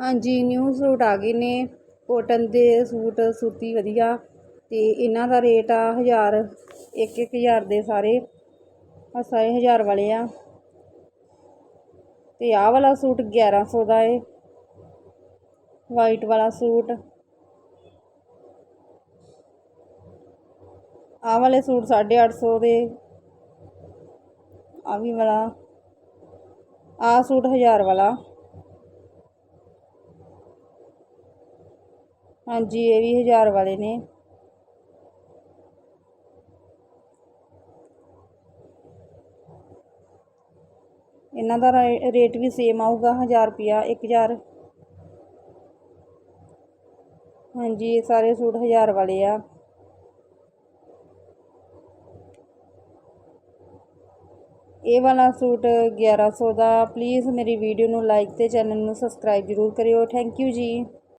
ਹਾਂਜੀ new suit ਆ ਗਏ ਨੇ। ਕੋਟਨ ਦੇ ਸੂਟ ਸੂਤੀ ਵਧੀਆ। ਅਤੇ ਇਹਨਾਂ ਦਾ ਰੇਟ ਆ ਹਜ਼ਾਰ, ਇੱਕ ਇੱਕ ਹਜ਼ਾਰ ਦੇ ਸਾਰੇ। ਆ ਸਾਰੇ ਹਜ਼ਾਰ ਵਾਲੇ ਆ। ਅਤੇ ਆਹ ਵਾਲਾ ਸੂਟ 1100 ਦਾ ਏ। ਵਾਈਟ ਵਾਲਾ ਸੂਟ। ਆਹ ਵਾਲੇ ਸੂਟ 850 ਦੇ। ਆ ਵੀ ਵਾਲਾ। ਆਹ ਸੂਟ 1000 ਵਾਲਾ। ਹਾਂਜੀ, ਇਹ ਵੀ ਹਜ਼ਾਰ ਵਾਲੇ ਨੇ। ਇਹਨਾਂ ਦਾ ਰੇਟ ਵੀ ਸੇਮ ਆਊਗਾ 1000 ਰੁਪਿਆ 1000 ਹਾਂਜੀ, ਇਹ ਸਾਰੇ ਸੂਟ 1000 ਵਾਲੇ ਆ। ਇਹ ਵਾਲਾ ਸੂਟ 1100 ਦਾ ਪਲੀਜ਼ ਮੇਰੀ ਵੀਡੀਓ ਨੂੰ ਲਾਈਕ ਤੇ ਚੈਨਲ ਨੂੰ ਸਬਸਕ੍ਰਾਈਬ ਜ਼ਰੂਰ ਕਰਿਓ। ਥੈਂਕ ਯੂ ਜੀ।